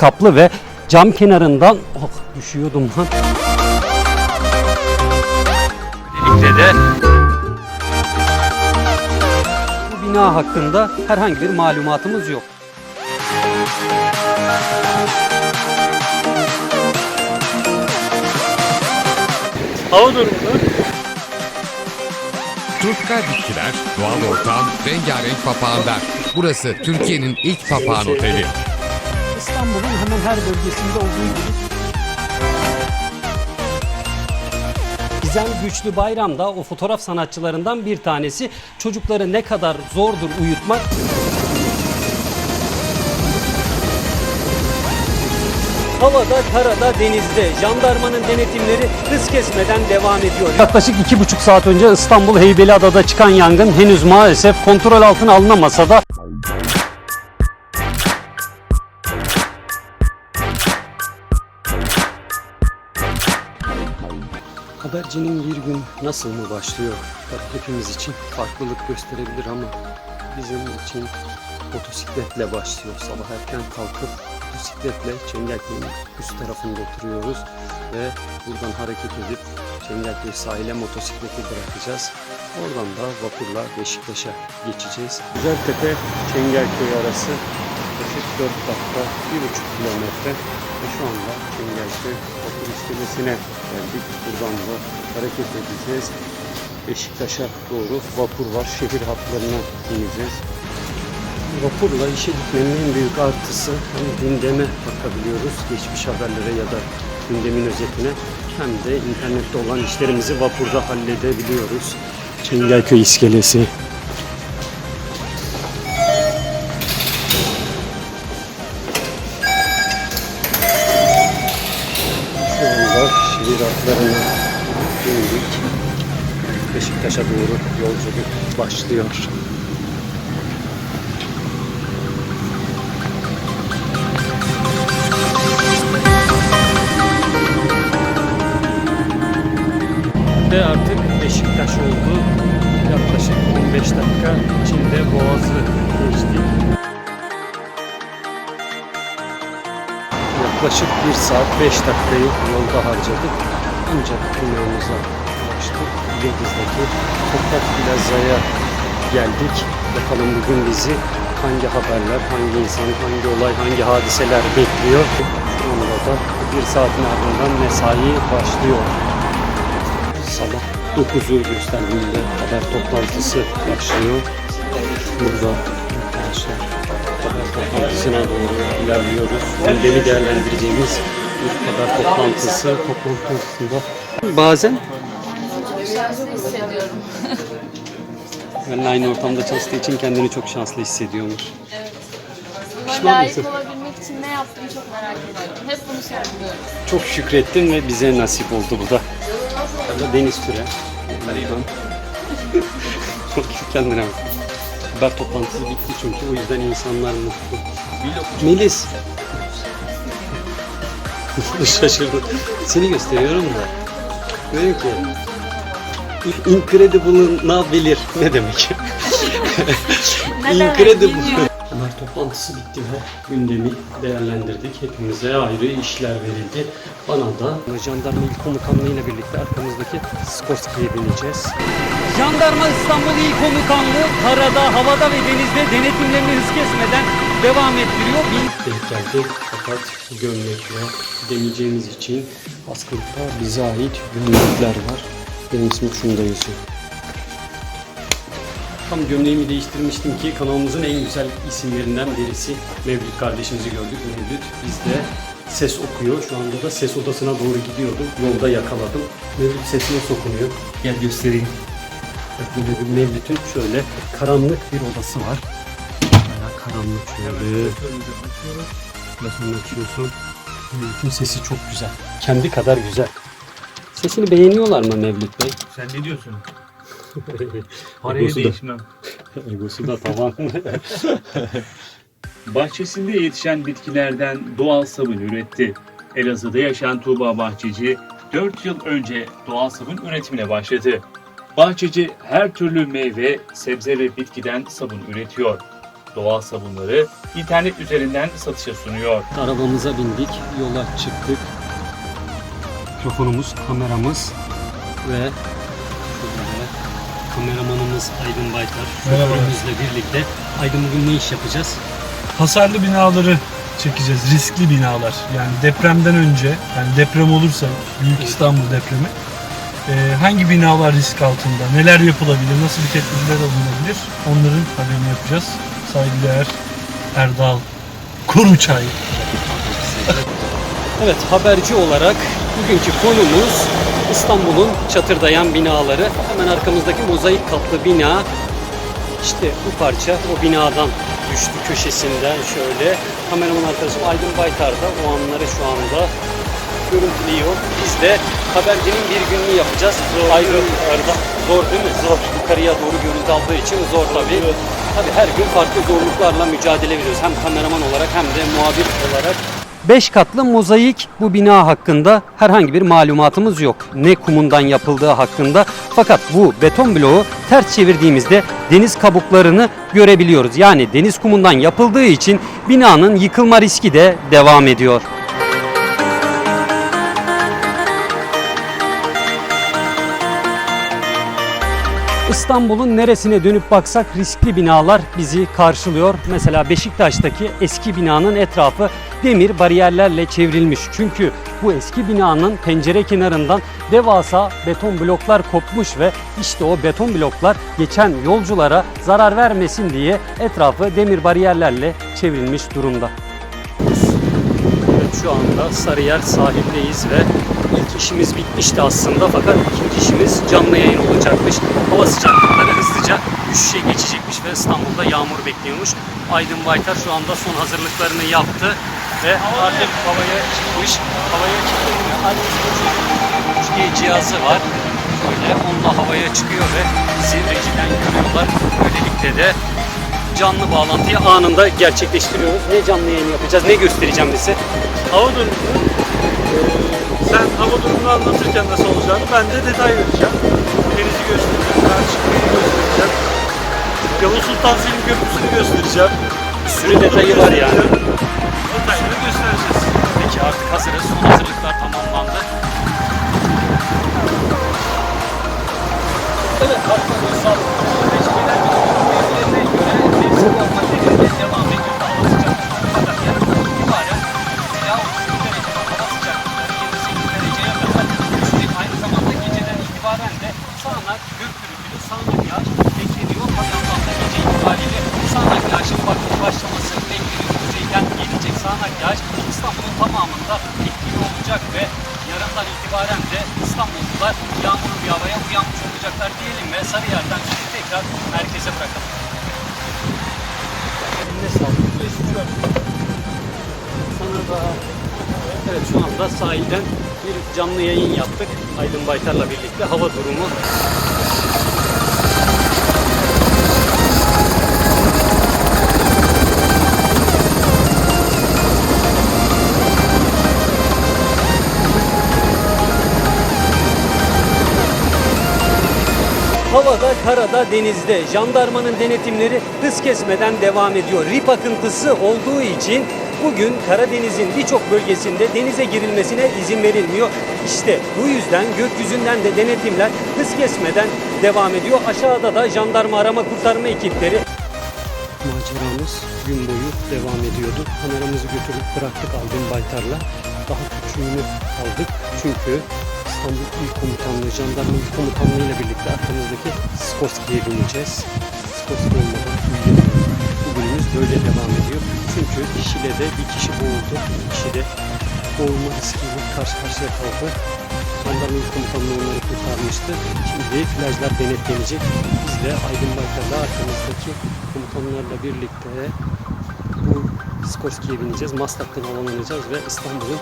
kaplı ve cam kenarından oh düşüyordum lan. Birlikte de Bu bina hakkında herhangi bir malumatımız yok. hava durumunu Tropikal bitkiler, doğal ortam, rengarenk papağanlar. Burası Türkiye'nin ilk papağan oteli. İstanbul'un hemen her bölgesinde olduğu gibi Gizem Güçlü Bayram da o fotoğraf sanatçılarından bir tanesi. Çocukları ne kadar zordur uyutmak. Havada, karada, denizde jandarmanın denetimleri hız kesmeden devam ediyor. Yaklaşık iki buçuk saat önce İstanbul Heybeliada'da çıkan yangın henüz maalesef kontrol altına alınamasa da Habercinin bir gün nasıl mı başlıyor? Tabii hepimiz için farklılık gösterebilir ama bizim için motosikletle başlıyor. Sabah erken kalkıp motosikletle Çengelköy'ün üst tarafında oturuyoruz ve buradan hareket edip Çengelköy sahile motosikleti bırakacağız. Oradan da vapurla Beşiktaş'a geçeceğiz. Güzeltepe Çengelköy arası yaklaşık 4 dakika, 1,5 kilometre ve şu anda Çengelköy vapur iskelesine geldik. Buradan da hareket edeceğiz. Beşiktaş'a doğru vapur var. Şehir hatlarına ineceğiz. Vapurla işe gitmenin en büyük artısı hem gündeme bakabiliyoruz. Geçmiş haberlere ya da gündemin özetine hem de internette olan işlerimizi vapurda halledebiliyoruz. Çengelköy iskelesi. Hatlarına indik. Beşiktaş'a doğru yolculuk başlıyor. Ve artık Beşiktaş oldu. Yaklaşık 15 dakika içinde Boğaz'ı geçtik. Yaklaşık 1 saat 5 dakikayı yolda harcadık. Ancak binamıza ulaştık. Yıldız'daki Toprak Plaza'ya geldik. Bakalım bugün bizi hangi haberler, hangi insan, hangi olay, hangi hadiseler bekliyor. Şu anda da bir saatin ardından mesai başlıyor. Sabah 9'u gösterdiğinde haber toplantısı başlıyor. Burada arkadaşlar toplantısına doğru ilerliyoruz. Gündemi değerlendireceğimiz bir haber toplantısı toplantısında. Bazen şanslı hissediyorum. benimle aynı ortamda çalıştığı için kendini çok şanslı hissediyormuş. Buna Pişman layık mısın? olabilmek için ne yaptığımı çok merak ediyorum. Hep bunu sorguluyorum. Çok şükrettin ve bize nasip oldu bu da. Deniz Türe. Kendine bak. Haber toplantısı bitti çünkü o yüzden insanlar mutlu. Melis. Şaşırdım. Seni gösteriyorum da. Diyorum ki incredible ne demek? Ne demek Incredible. Toplantısı bitti ve gündemi değerlendirdik. Hepimize ayrı işler verildi. Bana da Jandarma İl Komutanlığı ile birlikte arkamızdaki Skorsky'ye bineceğiz. Jandarma İstanbul İl Komutanlığı karada, havada ve denizde denetimlerini hız kesmeden devam ettiriyor. Bir denk geldi fakat gömlekle demeyeceğimiz için askılıkta bize ait gömlekler var. Benim ismim şunda yazıyor. Tam gömleğimi değiştirmiştim ki kanalımızın en güzel isimlerinden birisi. Mevlüt kardeşimizi gördük. Mevlüt bizde ses okuyor. Şu anda da ses odasına doğru gidiyordum. Yolda yakaladım. Mevlüt sesi nasıl okunuyor? Gel göstereyim. Mevlüt'ün şöyle karanlık bir odası var. Bayağı karanlık şöyle. Nasıl açıyorsun? Mevlüt'ün sesi çok güzel. Kendi kadar güzel. Sesini beğeniyorlar mı Mevlüt Bey? sen ne diyorsun? Paraya Egosu da- değişmem. Egosu da tamam. Bahçesinde yetişen bitkilerden doğal sabun üretti. Elazığ'da yaşayan Tuğba Bahçeci 4 yıl önce doğal sabun üretimine başladı. Bahçeci her türlü meyve, sebze ve bitkiden sabun üretiyor. doğal sabunları internet üzerinden satışa sunuyor. Arabamıza bindik, yola çıktık. Mikrofonumuz, kameramız ve kameramanımız Aydın Baytar. Merhaba. Şoförümüzle birlikte. Aydın bugün ne iş yapacağız? hasarlı binaları çekeceğiz. Riskli binalar. Yani depremden önce, yani deprem olursa Büyük İstanbul depremi e, hangi binalar risk altında? Neler yapılabilir? Nasıl bir tedbirler alınabilir? Onların haberini yapacağız. Saygıdeğer Erdal Koruçay. Evet haberci olarak bugünkü konumuz İstanbul'un çatırdayan binaları. Hemen arkamızdaki mozaik katlı bina işte bu parça o binadan düştü köşesinden şöyle. Kameraman arkadaşım Aydın Baytar da o anları şu anda görüntülüyor. Biz de habercinin bir gününü yapacağız. Aydın Arda. Zor değil mi? Zor. Yukarıya doğru görüntü aldığı için zor tabii. Tabii her gün farklı zorluklarla mücadele veriyoruz. Hem kameraman olarak hem de muhabir olarak. 5 katlı mozaik bu bina hakkında herhangi bir malumatımız yok. Ne kumundan yapıldığı hakkında. Fakat bu beton bloğu ters çevirdiğimizde deniz kabuklarını görebiliyoruz. Yani deniz kumundan yapıldığı için binanın yıkılma riski de devam ediyor. İstanbul'un neresine dönüp baksak riskli binalar bizi karşılıyor. Mesela Beşiktaş'taki eski binanın etrafı demir bariyerlerle çevrilmiş. Çünkü bu eski binanın pencere kenarından devasa beton bloklar kopmuş ve işte o beton bloklar geçen yolculara zarar vermesin diye etrafı demir bariyerlerle çevrilmiş durumda. Evet şu anda Sarıyer sahildeyiz ve ilk işimiz bitmişti aslında fakat ikinci işimiz canlı yayın olacakmış. Hava sıcaklıkları hızlıca düşüşe geçecekmiş ve İstanbul'da yağmur bekliyormuş. Aydın Baytar şu anda son hazırlıklarını yaptı ve artık havaya çıkmış. Havaya arkasında 3G cihazı var. Böyle onunla havaya çıkıyor ve bizi rejiden görüyorlar. Böylelikle de canlı bağlantıyı anında gerçekleştiriyoruz. Ne canlı yayın yapacağız, ne göstereceğim bize. Hava durumu. Sen hava durumunu anlatırken nasıl olacağını ben de detay vereceğim. Denizi göstereceğim, Belçika'yı göstereceğim. Yavuz Sultan Selim Köprüsü'nü göstereceğim. Bir sürü detayı var yani. Detayları göstereceğiz. Peki artık hazırız. Son hazırlıklar tamamlandı. Evet, arkadaşlar. devam ediyor. Merkeze bırakalım. Eline sağlık. Sana da Evet şu anda sahilden bir canlı yayın yaptık. Aydın Baytar'la birlikte hava durumu. Havada, karada, denizde jandarmanın denetimleri hız kesmeden devam ediyor. Rip akıntısı olduğu için bugün Karadeniz'in birçok bölgesinde denize girilmesine izin verilmiyor. İşte bu yüzden gökyüzünden de denetimler hız kesmeden devam ediyor. Aşağıda da jandarma arama kurtarma ekipleri Maceramız gün boyu devam ediyordu. Kameramızı götürüp bıraktık Aldın Baytar'la. Daha küçüğünü aldık. Çünkü İstanbul İl Komutanlığı, Jandarma İl Komutanlığı ile birlikte arkamızdaki Skorsky'ye bineceğiz. Skorsky olmadan uyuyamıyoruz. Bugünümüz böyle devam ediyor. Çünkü Şile'de bir kişi boğuldu. Bir kişi de boğulma riskiyle karşı karşıya kaldı. Jandarma İl Komutanlığı onları kurtarmıştı. Şimdi plajlar denetlenecek. Biz de Aydın Baytar'la arkamızdaki komutanlarla birlikte bu Skorsky'ye bineceğiz. Maslak'tan havalanacağız ve İstanbul'un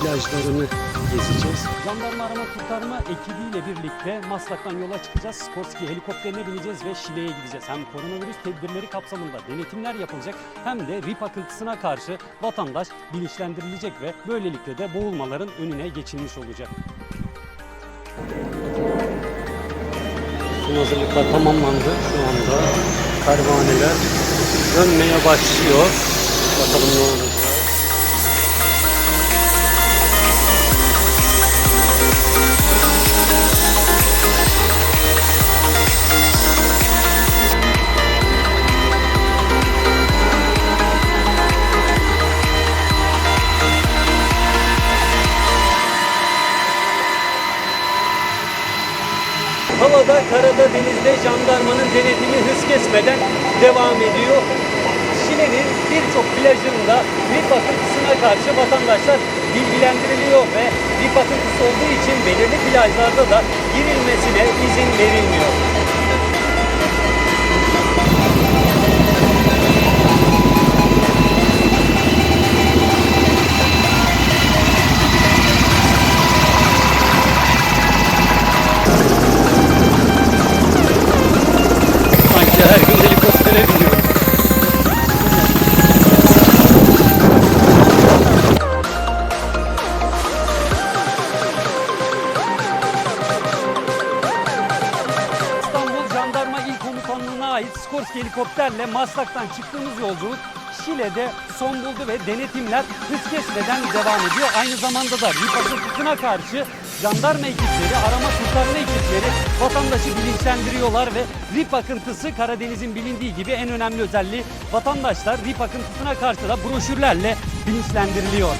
plajlarını gezeceğiz. Jandarma arama kurtarma ekibiyle birlikte Maslak'tan yola çıkacağız. Skorsky helikopterine bineceğiz ve Şile'ye gideceğiz. Hem koronavirüs tedbirleri kapsamında denetimler yapılacak hem de rip akıntısına karşı vatandaş bilinçlendirilecek ve böylelikle de boğulmaların önüne geçilmiş olacak. Tüm hazırlıklar tamamlandı. Şu anda pervaneler dönmeye başlıyor. Bakalım ne olacak. Havada, karada, denizde jandarmanın denetimi hız kesmeden devam ediyor. Şile'nin birçok plajında grip akıntısına karşı vatandaşlar bilgilendiriliyor ve grip akıntısı olduğu için belirli plajlarda da girilmesine izin verilmiyor. Maslak'tan çıktığımız yolculuk Şile'de son buldu ve denetimler hız kesmeden devam ediyor. Aynı zamanda da RİP akıntısına karşı jandarma ekipleri, arama kurtarma ekipleri vatandaşı bilinçlendiriyorlar ve RİP akıntısı Karadeniz'in bilindiği gibi en önemli özelliği vatandaşlar RİP akıntısına karşı da broşürlerle bilinçlendiriliyor.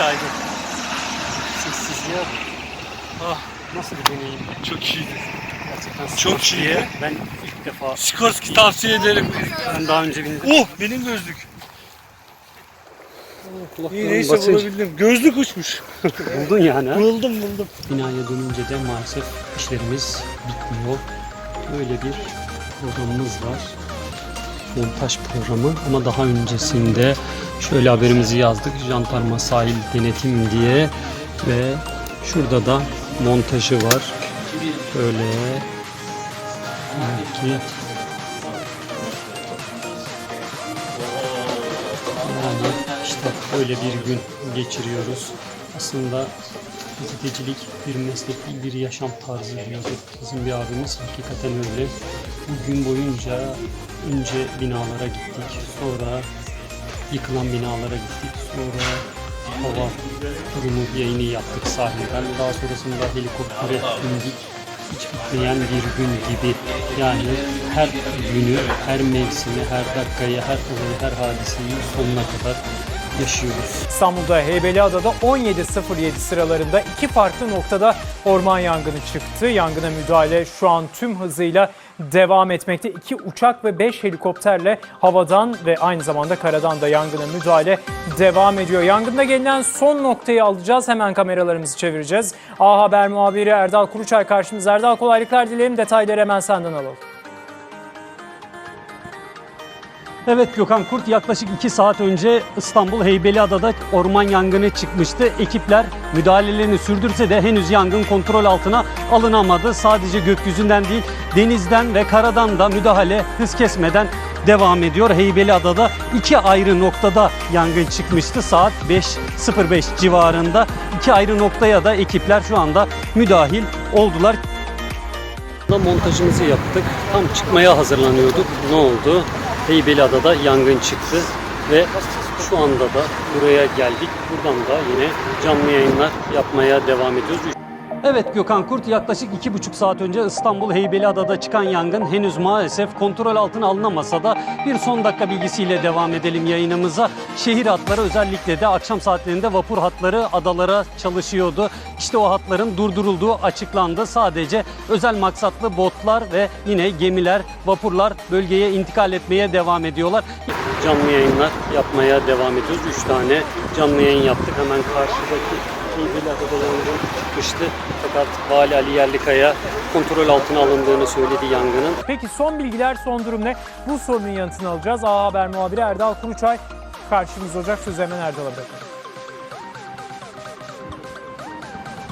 Aydın. Sessizliğe bak. Ah nasıl bir deneyim. Çok iyiydi. Gerçekten Çok iyi. Ben ilk defa Skorsky tavsiye ederim. ben daha önce bindim. Oh benim gözlük. İyi neyse bulabildim. Gözlük uçmuş. Buldun yani. ha? Buldum buldum. Binaya dönünce de maalesef işlerimiz bitmiyor. Böyle bir programımız var. Montaj programı ama daha öncesinde şöyle haberimizi yazdık. Jandarma sahil denetim diye ve şurada da montajı var. Böyle belki yani işte böyle bir gün geçiriyoruz. Aslında gazetecilik bir meslek değil bir yaşam tarzı diyordu bizim bir abimiz. Hakikaten öyle. Bugün boyunca önce binalara gittik. Sonra yıkılan binalara gittik. Sonra hava durumu yayını yaptık sahilden. Daha sonrasında helikoptere bindik. Hiç bitmeyen bir gün gibi. Yani her günü, her mevsimi, her dakikayı, her olayı, her hadiseyi sonuna kadar yaşıyoruz. İstanbul'da Heybeliada'da 17.07 sıralarında iki farklı noktada orman yangını çıktı. Yangına müdahale şu an tüm hızıyla devam etmekte. İki uçak ve 5 helikopterle havadan ve aynı zamanda karadan da yangına müdahale devam ediyor. Yangında gelinen son noktayı alacağız. Hemen kameralarımızı çevireceğiz. A Haber muhabiri Erdal Kuruçay karşımızda. Erdal kolaylıklar dileyelim. Detayları hemen senden alalım. Evet Gökhan Kurt yaklaşık 2 saat önce İstanbul Heybeliada'da orman yangını çıkmıştı. Ekipler müdahalelerini sürdürse de henüz yangın kontrol altına alınamadı. Sadece gökyüzünden değil denizden ve karadan da müdahale hız kesmeden devam ediyor. Heybeliada'da iki ayrı noktada yangın çıkmıştı. Saat 5.05 civarında. iki ayrı noktaya da ekipler şu anda müdahil oldular. Montajımızı yaptık. Tam çıkmaya hazırlanıyorduk. Ne oldu? Heybeliada'da yangın çıktı ve şu anda da buraya geldik. Buradan da yine canlı yayınlar yapmaya devam ediyoruz. Evet Gökhan Kurt yaklaşık iki buçuk saat önce İstanbul Heybeliada'da çıkan yangın henüz maalesef kontrol altına alınamasa da bir son dakika bilgisiyle devam edelim yayınımıza. Şehir hatları özellikle de akşam saatlerinde vapur hatları adalara çalışıyordu. İşte o hatların durdurulduğu açıklandı. Sadece özel maksatlı botlar ve yine gemiler, vapurlar bölgeye intikal etmeye devam ediyorlar. Canlı yayınlar yapmaya devam ediyoruz. Üç tane canlı yayın yaptık. Hemen karşıdaki Heybeliada'da yangın çıkmıştı. Fakat Vali Ali Yerlikaya kontrol altına alındığını söyledi yangının. Peki son bilgiler, son durum ne? Bu sorunun yanıtını alacağız. A Haber muhabiri Erdal Kuruçay karşımızda olacak. Sözü hemen Erdal'a bırakalım.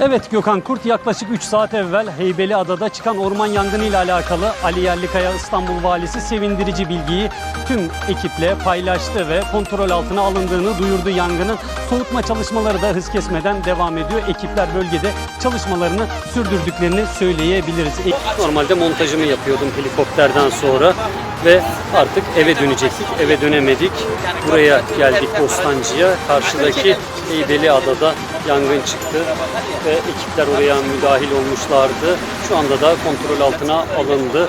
Evet Gökhan Kurt yaklaşık 3 saat evvel Heybeliada'da çıkan orman yangını ile alakalı Ali Yerlikaya İstanbul Valisi sevindirici bilgiyi tüm ekiple paylaştı ve kontrol altına alındığını duyurdu yangının. Soğutma çalışmaları da hız kesmeden devam ediyor. Ekipler bölgede çalışmalarını sürdürdüklerini söyleyebiliriz. Normalde montajını yapıyordum helikopterden sonra ve artık eve dönecektik. Eve dönemedik. Buraya geldik Bostancı'ya. Karşıdaki Heybeliada'da yangın çıktı ve ekipler oraya müdahil olmuşlardı. Şu anda da kontrol altına alındı.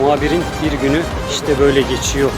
Muhabirin bir günü işte böyle geçiyor.